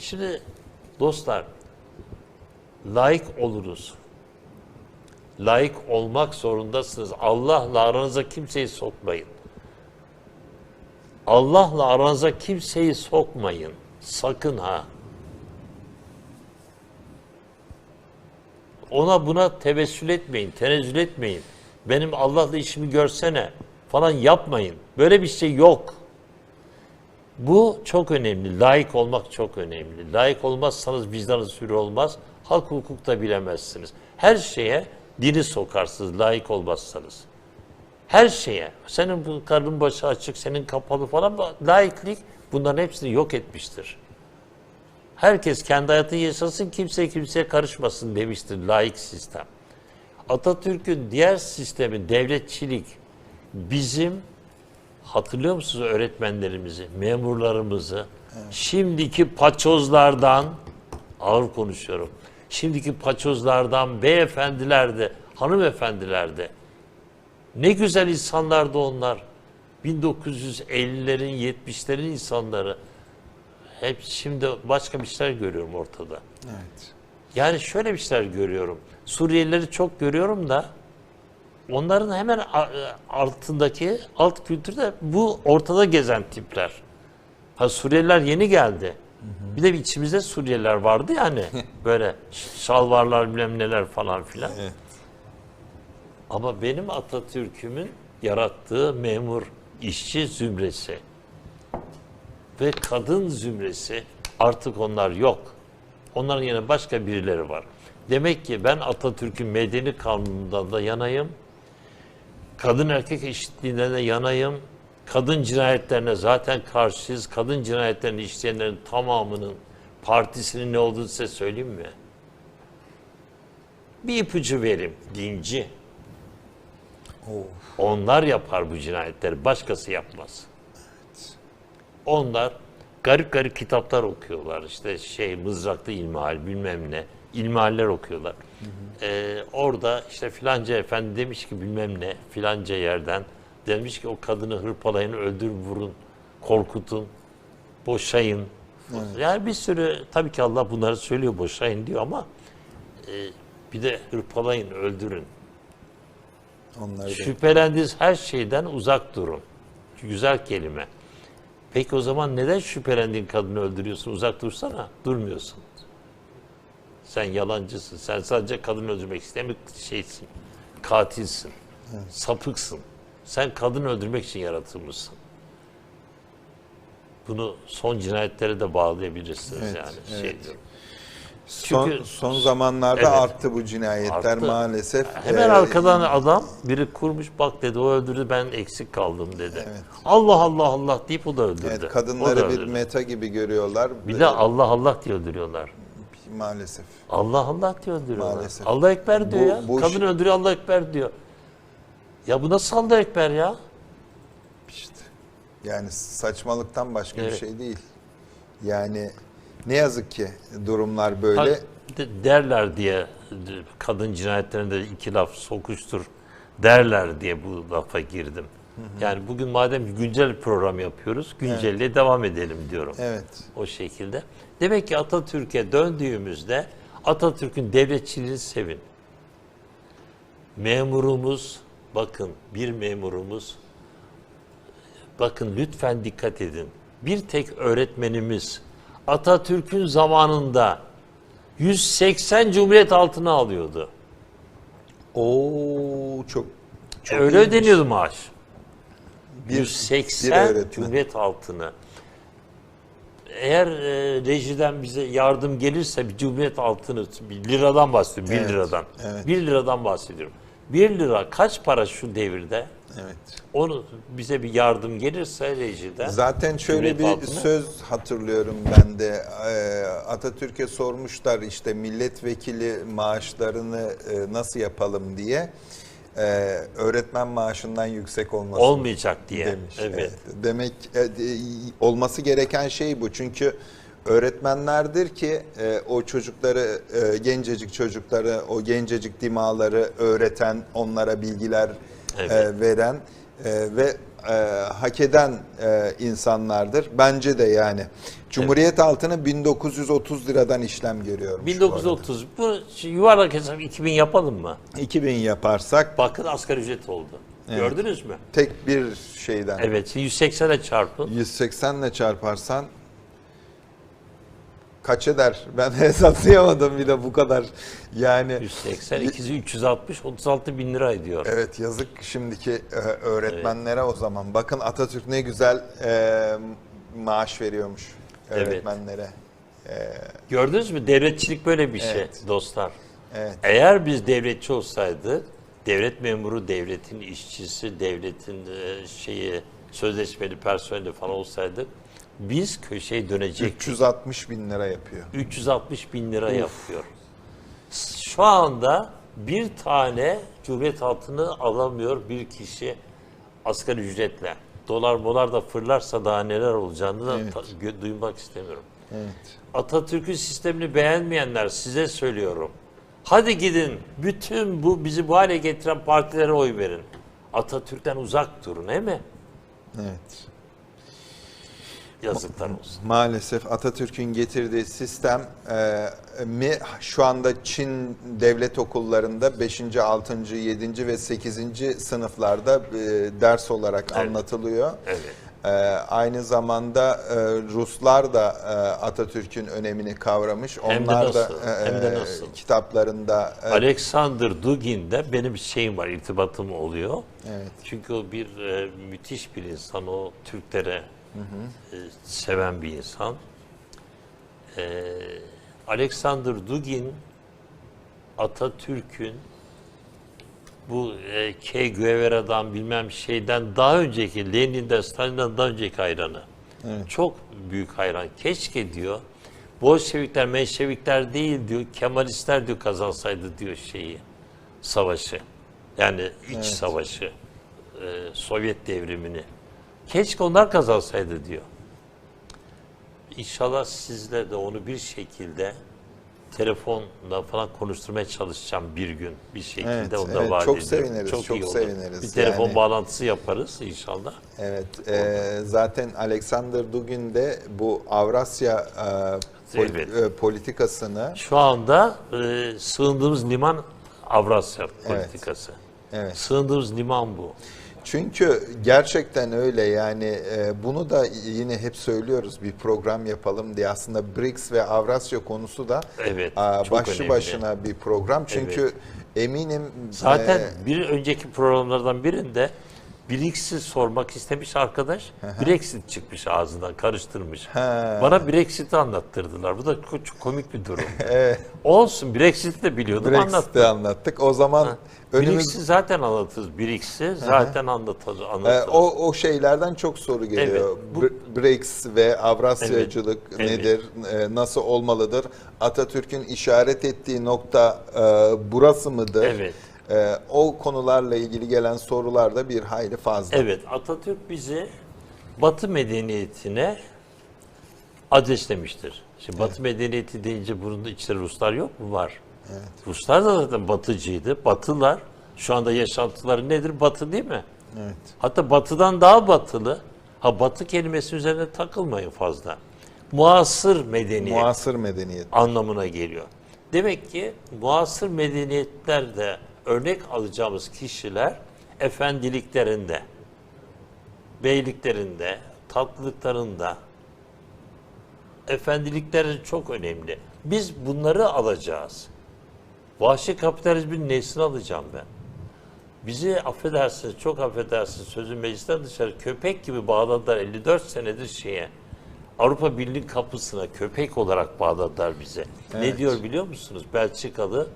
Şimdi dostlar layık oluruz. Layık olmak zorundasınız. Allah'la aranıza kimseyi sokmayın. Allah'la aranıza kimseyi sokmayın. Sakın ha. Ona buna tevessül etmeyin, tenezzül etmeyin. Benim Allah'la işimi görsene falan yapmayın. Böyle bir şey yok. Bu çok önemli. Layık olmak çok önemli. Layık olmazsanız vicdanınız hür olmaz. Halk hukukta bilemezsiniz. Her şeye dini sokarsınız layık olmazsanız. Her şeye. Senin bu karnın başı açık, senin kapalı falan. Laiklik bunların hepsini yok etmiştir. Herkes kendi hayatını yaşasın, kimse kimseye karışmasın demiştir laik sistem. Atatürk'ün diğer sistemi, devletçilik, bizim hatırlıyor musunuz öğretmenlerimizi, memurlarımızı, şimdiki paçozlardan, ağır konuşuyorum, şimdiki paçozlardan beyefendilerde, hanımefendilerde, ne güzel insanlardı onlar. 1950'lerin, 70'lerin insanları. Hep şimdi başka bir şeyler görüyorum ortada. Evet. Yani şöyle bir şeyler görüyorum. Suriyelileri çok görüyorum da onların hemen a- altındaki alt kültürde bu ortada gezen tipler. Ha Suriyeliler yeni geldi. Bir de içimizde Suriyeliler vardı yani böyle şalvarlar bilmem neler falan filan. Evet. Ama benim Atatürk'ümün yarattığı memur, işçi zümresi ve kadın zümresi artık onlar yok. Onların yerine başka birileri var. Demek ki ben Atatürk'ün medeni kanunundan da yanayım. Kadın erkek eşitliğinden de yanayım. Kadın cinayetlerine zaten karşıyız. Kadın cinayetlerini işleyenlerin tamamının partisinin ne olduğunu size söyleyeyim mi? Bir ipucu vereyim. Dinci. Oo. Onlar yapar bu cinayetleri, başkası yapmaz. Onlar garip garip kitaplar okuyorlar. İşte şey mızraklı ilmihal bilmem ne. İlmihaller okuyorlar. Ee, orada işte filanca efendi demiş ki bilmem ne filanca yerden demiş ki o kadını hırpalayın, öldürün, vurun, korkutun, boşayın. Yani bir sürü tabii ki Allah bunları söylüyor boşayın diyor ama e, bir de hırpalayın, öldürün. Onları Şüphelendiğiniz her şeyden uzak durun. Güzel kelime. Peki o zaman neden şüphelendiğin kadını öldürüyorsun? Uzak dursana. Durmuyorsun. Sen yalancısın. Sen sadece kadın öldürmek isteyen bir şeysin. Katilsin. Sapıksın. Sen kadın öldürmek için yaratılmışsın. Bunu son cinayetlere de bağlayabilirsiniz Evet, yani. evet. Şey diyorum. son, Çünkü- son zamanlarda Evet. arttı bu cinayetler Arttı. maalesef. Hemen Ee, arkadan adam biri kurmuş bak dedi o öldürdü ben eksik kaldım dedi. Evet. Allah Allah Allah deyip o da öldürdü. Evet, O da kadınları bir öldürdü. meta gibi görüyorlar. bir de Allah Allah diye öldürüyorlar. Maalesef. Allah Allah diye öldürüyorlar. Maalesef. Allah Ekber diyor Bu- ya. bu Kadın şey- öldürüyor Allah Ekber diyor. Ya bu nasıl Allah Ekber ya? İşte. Yani saçmalıktan başka bir Evet. şey değil. Yani ne yazık ki durumlar böyle. Ha, de- derler diye kadın cinayetlerinde iki laf sokuştur derler diye bu lafa girdim. Yani bugün madem güncel program yapıyoruz, güncelle devam edelim diyorum. Evet. o şekilde. Demek ki Atatürk'e döndüğümüzde Atatürk'ün devletçiliğini sevin. Memurumuz, bakın bir memurumuz, bakın lütfen dikkat edin. Bir tek öğretmenimiz Atatürk'ün zamanında 180 Cumhuriyet altına alıyordu. Oo çok çok Öyle ödeniyordu maaş. Bir- bir 180 öğretmen. Cumhuriyet altını. Eğer e, rejiden bize yardım gelirse bir Cumhuriyet altını, bir liradan bahsediyorum, bir Evet, liradan. evet. Bir liradan bahsediyorum. Bir lira kaç para şu devirde? Evet. Onu bize bir yardım gelirse rejiden. Zaten şöyle bir altını- söz hatırlıyorum ben de. Ee, Atatürk'e sormuşlar işte milletvekili maaşlarını e, nasıl yapalım diye. Ee, öğretmen maaşından yüksek olması olmayacak diye. demiş. Evet. Demek e, e, olması gereken şey bu. Çünkü öğretmenlerdir ki e, o çocukları, e, gencecik çocukları, o gencecik dimaları öğreten, onlara bilgiler Evet. e, veren e, ve e, hak eden e, insanlardır. Bence de yani. Cumhuriyet altını 1930 liradan işlem bu arada. 1930. Bu şimdi yuvarlak hesap 2000 yapalım mı? 2000 yaparsak Bakın asgari ücret oldu. Gördünüz mü? tek bir şeyden Evet. şimdi 180'e çarpın. 180 ile çarparsan kaç eder? Ben hesaplayamadım bir de bu kadar. Yani 180, ikisi 360, 36 bin lira ediyor. evet yazık şimdiki e, öğretmenlere o zaman. Bakın Atatürk ne güzel e, maaş veriyormuş Evet. öğretmenlere. Gördünüz mü? Devletçilik böyle bir şey Evet. dostlar. Evet. Eğer biz devletçi olsaydık, devlet memuru, devletin işçisi, devletin e, şeyi, sözleşmeli personeli falan olsaydık, biz köşeye dönecektik. 360 bin lira yapıyor. 360 bin lira yapıyor. Şu anda bir tane Cumhuriyet altını alamıyor bir kişi asgari ücretle. Dolar molar da fırlarsa daha neler olacağını da Evet. duymak istemiyorum. Evet. Atatürk'ün sistemini beğenmeyenler size söylüyorum. Hadi gidin bütün bu bizi bu hale getiren partilere oy verin. Atatürk'ten uzak durun değil mi? Evet. Yazıklar olsun. Maalesef Atatürk'ün getirdiği sistem e, mi şu anda Çin devlet okullarında 5. 6. 7. ve 8. sınıflarda e, ders olarak Evet. anlatılıyor. Evet. E, aynı zamanda e, Ruslar da e, Atatürk'ün önemini kavramış. Hem de Onlar da nasıl, hem de nasıl. kitaplarında e, Alexander Dugin'de benim şeyim var, irtibatım oluyor. Evet. Çünkü o bir e, müthiş bir insan, o Türklere e, seven bir insan. E, Alexander Dugin, Atatürk'ün bu e, Che Guevara'dan bilmem şeyden daha önceki, Lenin'den, Stalin'den daha önceki hayranı. Çok büyük hayran. Keşke diyor, Bolşevikler, Menşevikler değil diyor, Kemalistler diyor kazansaydı diyor şeyi, savaşı. Yani iç savaşı, e, Sovyet devrimini. Keşke onlar kazansaydı diyor. İnşallah sizle de onu bir şekilde telefonla falan konuşturmaya çalışacağım bir gün bir şekilde Evet, onu da evet, vaat çok ediyorum. seviniriz, çok iyi olur. seviniriz. Bir telefon Yani- bağlantısı yaparız inşallah. Evet, e, zaten Alexander Dugin de bu Avrasya e, pol- Evet. e, politikasını Şu anda e, sığındığımız liman Avrasya politikası. Evet. Sığındığımız liman bu. Çünkü gerçekten öyle yani e, bunu da yine hep söylüyoruz bir program yapalım diye. Aslında BRICS ve Avrasya konusu da Evet, başlı önemli. başına bir program. Çünkü eminim Zaten e, bir önceki programlardan birinde Brexit sormak istemiş arkadaş. Brexit çıkmış ağzından karıştırmış. Ha. Bana Brexit'i anlattırdılar. Bu da çok komik bir durum. Evet. Olsun Brexit'i de biliyordum Brexit'i anlattım. anlattık. O zaman önümüz Brexit'i zaten anlatırız. Brexit'i zaten anlatırız. e, anlatırız. o o şeylerden çok soru geliyor. Evet, bu- Br- BRICS ve Avrasyacılık Evet, nedir? e, nasıl olmalıdır? Atatürk'ün işaret ettiği nokta e, burası mıdır? Evet. E, o konularla ilgili gelen sorular da bir hayli fazla. Evet, Atatürk bizi Batı medeniyetine adreslemiştir. Şimdi Batı medeniyeti deyince bunun içinde Ruslar yok mu? Var. Ruslar da zaten batıcıydı. Batılar şu anda yaşantıları nedir? Batı değil mi? Evet. Hatta batıdan daha batılı. Ha batı kelimesi üzerine takılmayın fazla. Muasır medeniyet Muasır medeniyet. anlamına geliyor. Demek ki muasır medeniyetlerde örnek alacağımız kişiler efendiliklerinde, beyliklerinde, tatlılıklarında, efendilikleri çok önemli. Biz bunları alacağız. Vahşi kapitalizmin nesini alacağım ben? Bizi affedersiniz, çok affedersiniz sözün meclisten dışarı köpek gibi bağladılar 54 senedir şeye. Avrupa Birliği kapısına köpek olarak bağladılar bize. Ne Evet. diyor biliyor musunuz? Belçikalı,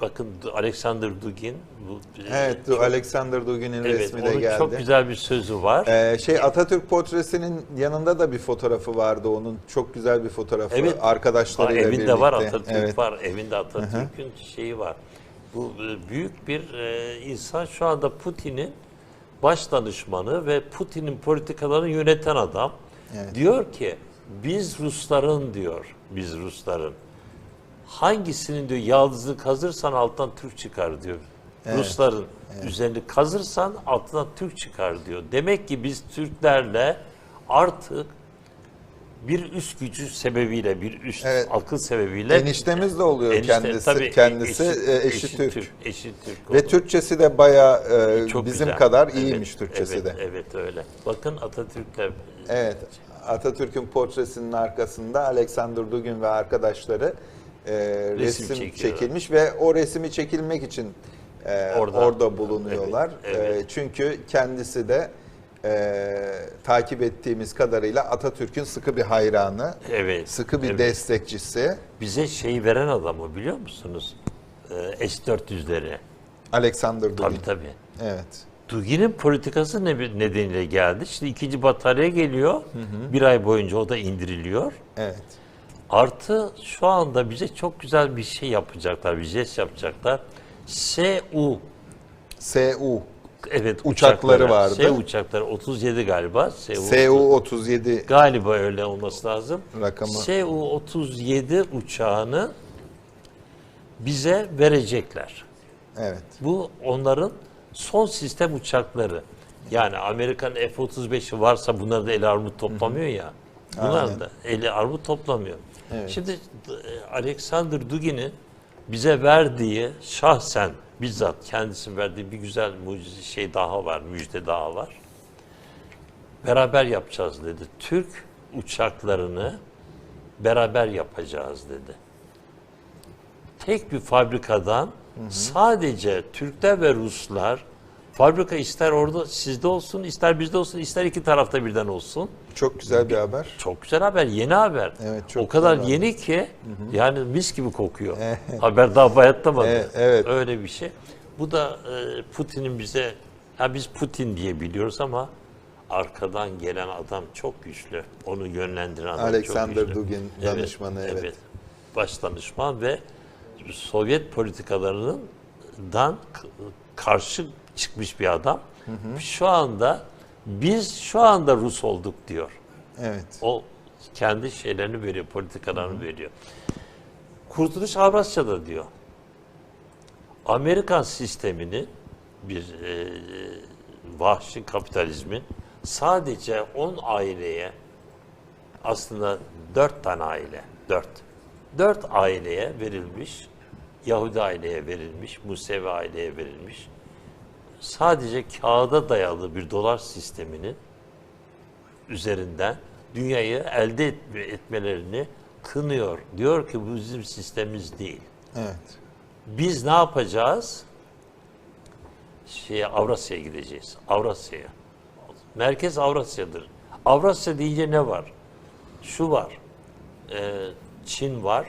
bakın Alexander Dugin. Bu, Evet, çok- Alexander Dugin'in evet, resmi de geldi. çok güzel bir sözü var. Ee, şey Atatürk portresinin yanında da bir fotoğrafı vardı onun. Çok güzel bir fotoğrafı. Evet. Arkadaşlarıyla Var, evinde birlikte. var Atatürk Evet. var. Evinde Atatürk'ün şeyi var. Bu e, büyük bir e, insan şu anda Putin'in baş danışmanı ve Putin'in politikalarını yöneten adam. Evet. Diyor ki biz Rusların diyor, biz Rusların hangisinin diyor yaldızını kazırsan alttan Türk çıkar diyor. Rusların üzerini kazırsan altına Türk çıkar diyor. Demek ki biz Türklerle artık bir üst gücü sebebiyle, bir üst Evet. akıl sebebiyle Eniştemiz de oluyor Enişte, kendisi. tabii, kendisi eşi, e, eşi, Türk. Eşi Türk. Ve oldu. Türkçesi de bayağı e, Çok bizim güzel. kadar Evet, iyiymiş Türkçesi evet, de. Evet öyle. Bakın Atatürk'le Evet. Atatürk'ün portresinin arkasında Alexander Dugin ve arkadaşları e, resim, çekiyorlar. çekilmiş ve o resmi çekilmek için e, orada, Orada. bulunuyorlar. Evet, evet. E, çünkü kendisi de e, takip ettiğimiz kadarıyla Atatürk'ün sıkı bir hayranı, evet, sıkı bir evet. destekçisi. bize şeyi veren adamı biliyor musunuz? Ee, S-400'leri. Alexander Dugin. Tabii tabii. Evet. Dugin'in politikası ne nedeniyle geldi? Şimdi ikinci batarya geliyor. Bir ay boyunca o da indiriliyor. Evet. Artı şu anda bize çok güzel bir şey yapacaklar, bir jest yapacaklar. SU, SU. evet Uçakları uçakları, vardı. SU uçakları 37 galiba. SU, SU 37 Galiba öyle olması lazım. Rakamı. SU-37 uçağını bize verecekler. evet. Bu onların son sistem uçakları. Yani Amerikan F-35'i varsa bunları da eli armut toplamıyor ya. Bunlar Aynen. da eli armut toplamıyor. Evet. Şimdi Alexander Dugin'in bize verdiği şahsen bizzat kendisi verdiği bir güzel mucize şey daha var, müjde daha var. Beraber yapacağız dedi. Türk uçaklarını beraber yapacağız dedi. Tek bir fabrikadan sadece Türkler ve Ruslar fabrika ister orada sizde olsun, ister bizde olsun, ister iki tarafta birden olsun. Çok güzel bir haber. Çok güzel haber, yeni haber. Evet, çok o kadar güzel yeni ki yani mis gibi kokuyor. haber daha bayatlamadı. Evet, evet. Öyle bir şey. Bu da e, Putin'in bize, ya biz Putin diye biliyoruz ama arkadan gelen adam çok güçlü. Onu yönlendiren adam Alexander çok güçlü. Dugin danışmanı, evet. Baş danışman ve Sovyet politikalarından k- karşı çıkmış bir adam. Şu anda biz şu anda Rus olduk diyor. Evet. O kendi şeylerini veriyor, politikalarını veriyor. Kurtuluş Avrasya'da diyor. Amerikan sisteminin bir e, vahşi kapitalizmin sadece 10 aileye aslında 4 tane aile, 4. 4 aileye verilmiş, Yahudi aileye verilmiş, Musevi aileye verilmiş. Sadece kağıda dayalı bir dolar sisteminin üzerinden dünyayı elde etme- etmelerini kınıyor. Diyor ki bu bizim sistemimiz değil. Evet. Biz ne yapacağız? Şeye Avrasya'ya gideceğiz. Avrasya'ya. Merkez Avrasya'dır. Avrasya deyince ne var? Şu var. Ee, Çin var.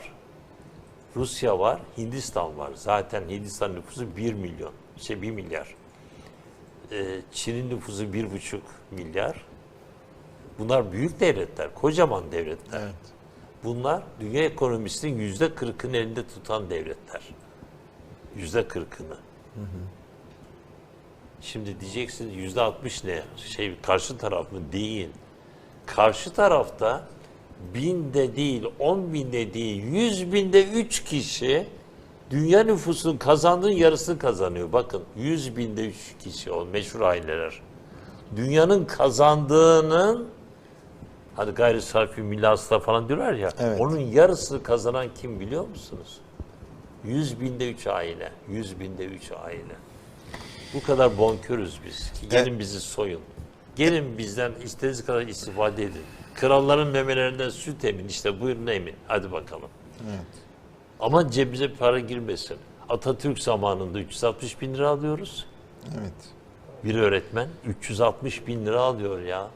Rusya var. Hindistan var. Zaten Hindistan nüfusu 1 milyon. Şey 1 milyar. Ee, Çin'in nüfusu 1,5 milyar. Bunlar büyük devletler. Kocaman devletler. Evet. Bunlar dünya ekonomisinin yüzde kırkını elinde tutan devletler. Yüzde kırkını. Şimdi diyeceksin yüzde altmış ne? Şey karşı taraf mı? Değil. Karşı tarafta binde değil, on binde değil, yüz binde üç kişi dünya nüfusunun kazandığın yarısını kazanıyor. Bakın yüz binde üç kişi o meşhur aileler. Dünyanın kazandığının Hani gayri sarfi milli falan diyorlar ya. Evet. Onun yarısını kazanan kim biliyor musunuz? 100 binde 3 aile. 100 binde 3 aile. Bu kadar bonkörüz biz. Ki gelin bizi soyun. Gelin bizden istediğiniz kadar istifade edin. Kralların memelerinden süt emin. işte buyurun emin. Hadi bakalım. Ama cebimize para girmesin. Atatürk zamanında 360 bin lira alıyoruz. Evet. Bir öğretmen 360 bin lira alıyor ya.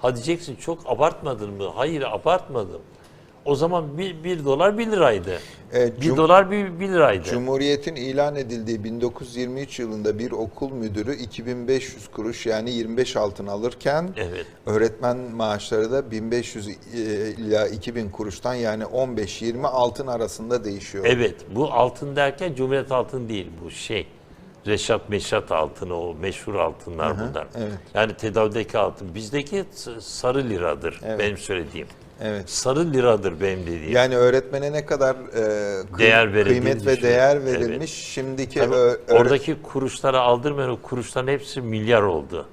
Ha diyeceksin çok abartmadın mı? Hayır abartmadım. O zaman bir, bir dolar bir liraydı. Evet, bir dolar bir, bir liraydı. Cumhuriyetin ilan edildiği 1923 yılında bir okul müdürü 2500 kuruş yani 25 altın alırken Evet. öğretmen maaşları da 1500 ila 2000 kuruştan yani 15-20 altın arasında değişiyor. Evet bu altın derken Cumhuriyet altın değil bu şey. Reşat Meşat altını o meşhur altınlar bunlar. evet. Yani tedavüldeki altın. Bizdeki sarı liradır benim söylediğim. Evet. Sarı liradır benim dediğim. Yani öğretmene ne kadar e, Değer kıymet ve değer verilmiş. Şimdiki Tabii ö- öğre- oradaki kuruşlara aldırmayan o kuruşların hepsi milyar oldu.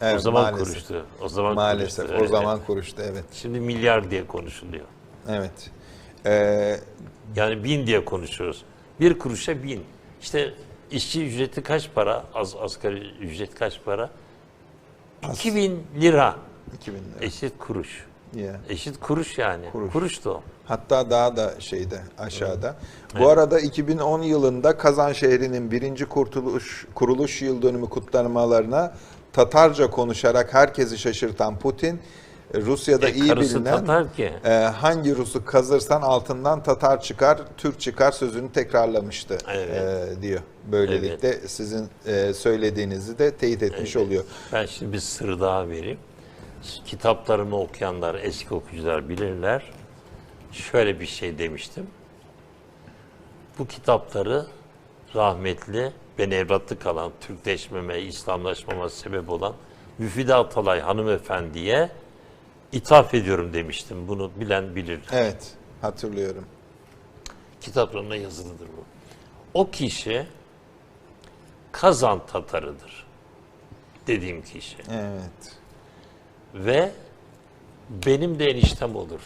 Evet, o zaman maalesef. kuruştu. O zaman Maalesef kuruştu. o Evet. zaman kuruştu evet. Şimdi milyar diye konuşuluyor. Evet. Ee, Yani bin diye konuşuyoruz. Bir kuruşa bin. İşte işçi ücreti kaç para? Az asgari ücret kaç para? 2000 lira. 2000 lira. Eşit kuruş. Yeah. Eşit kuruş yani. Kuruş. Kuruş da o. Hatta daha da şeyde aşağıda. Bu arada 2010 yılında Kazan şehrinin birinci kurtuluş kuruluş yıl dönümü kutlamalarına Tatarca konuşarak herkesi şaşırtan Putin, Rusya'da E, iyi bilinen Tatar ki. e, hangi Rus'u kazırsan altından Tatar çıkar, Türk çıkar sözünü tekrarlamıştı Evet. e, diyor. Böylelikle sizin e, söylediğinizi de teyit etmiş oluyor. Ben şimdi bir sır daha vereyim. Kitaplarımı okuyanlar, eski okuyucular bilirler. Şöyle bir şey demiştim. Bu kitapları rahmetli, ben evlatlık kalan, Türkleşmeme, İslamlaşmama sebep olan Müfide Atalay hanımefendiye ithaf ediyorum demiştim. Bunu bilen bilir. Evet, hatırlıyorum. Kitaplarında yazılıdır bu. O kişi Kazan Tatarıdır. Dediğim kişi. Evet. Ve benim de eniştem olur.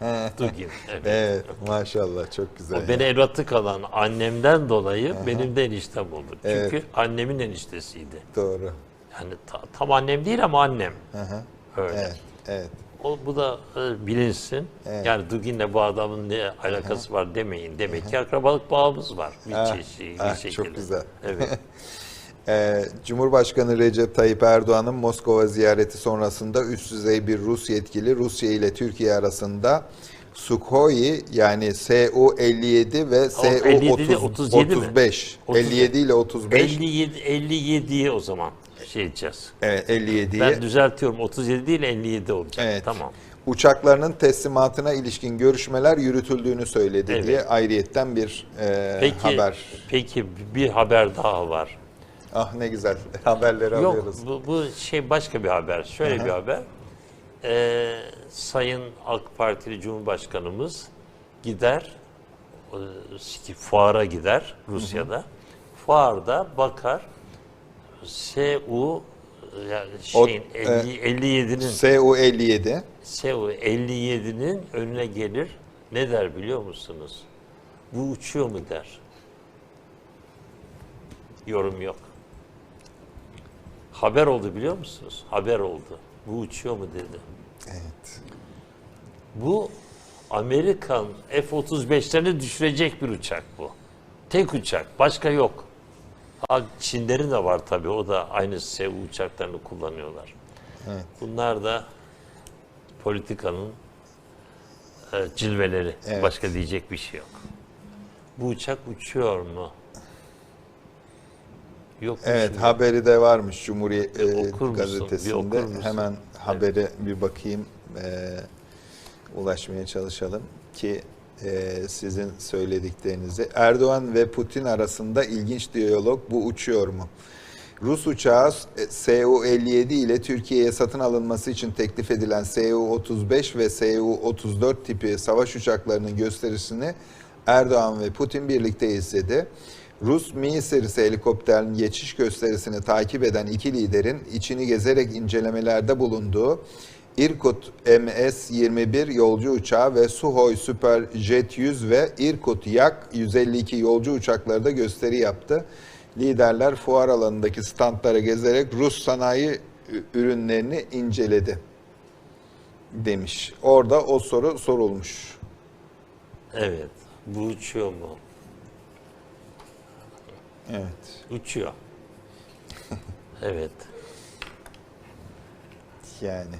Dugin. Evet. Evet, maşallah çok güzel. O beni evlatlık alan annemden dolayı benim de eniştem olur. Çünkü annemin eniştesiydi. Doğru. Yani ta- tam annem değil ama annem. Hı. Öyle. Evet, evet. O, bu da e, bilinsin. Yani Dugin'le bu adamın ne alakası var demeyin. Demek ki akrabalık bağımız var. Bir Ah, çeşit, bir ah, şekilde. çok güzel. Evet. Ee, Cumhurbaşkanı Recep Tayyip Erdoğan'ın Moskova ziyareti sonrasında üst düzey bir Rus yetkili Rusya ile Türkiye arasında Sukhoi yani Su-57 ve 57 de 37 mi? Su-35 37. 57 ile 35 57 57'ye o zaman şey edeceğiz. evet, 57'yi Ben düzeltiyorum. 37 değil 57 olacak. Evet. Tamam. uçaklarının teslimatına ilişkin görüşmeler yürütüldüğünü söyledi Evet. diye ayrıyetten bir e, Peki haber. peki bir haber daha var. Ah ne güzel haberleri Yok alıyoruz. bu, bu şey başka bir haber. Şöyle bir haber. Ee, Sayın AK Partili Cumhurbaşkanımız gider e, fuara gider Rusya'da. Fuarda bakar SU yani O- şeyin e, 50, 57'nin Su-57 SU 57'nin önüne gelir. Ne der biliyor musunuz? Bu uçuyor mu der. Yorum yok. Haber oldu biliyor musunuz? Haber oldu. Bu uçuyor mu dedi. evet. Bu Amerikan F-35'lerini düşürecek bir uçak bu. Tek uçak. Başka yok. Ha, Çinlerin de var tabii. O da aynı SU uçaklarını kullanıyorlar. Evet. Bunlar da politikanın e, cilveleri. Evet. Başka diyecek bir şey yok. Bu uçak uçuyor mu? Yok Evet uçmuyor. haberi de varmış Cumhuriyet E, gazetesinde. Hemen habere bir bakayım. e, ulaşmaya çalışalım ki e, sizin söylediklerinizi. Erdoğan ve Putin arasında ilginç diyalog bu uçuyor mu? Rus uçağı e, Su-57 ile Türkiye'ye satın alınması için teklif edilen Su-35 ve Su-34 tipi savaş uçaklarının gösterisini Erdoğan ve Putin birlikte izledi. Rus Mi serisi helikopterin geçiş gösterisini takip eden iki liderin içini gezerek incelemelerde bulunduğu Irkut MS-21 yolcu uçağı ve Suhoi Super Jet 100 ve Irkut Yak 152 yolcu uçakları da gösteri yaptı. Liderler fuar alanındaki standlara gezerek Rus sanayi ürünlerini inceledi demiş. Orada o soru sorulmuş. Evet. Bu uçuyor mu? Evet. Uçuyor. evet. Yani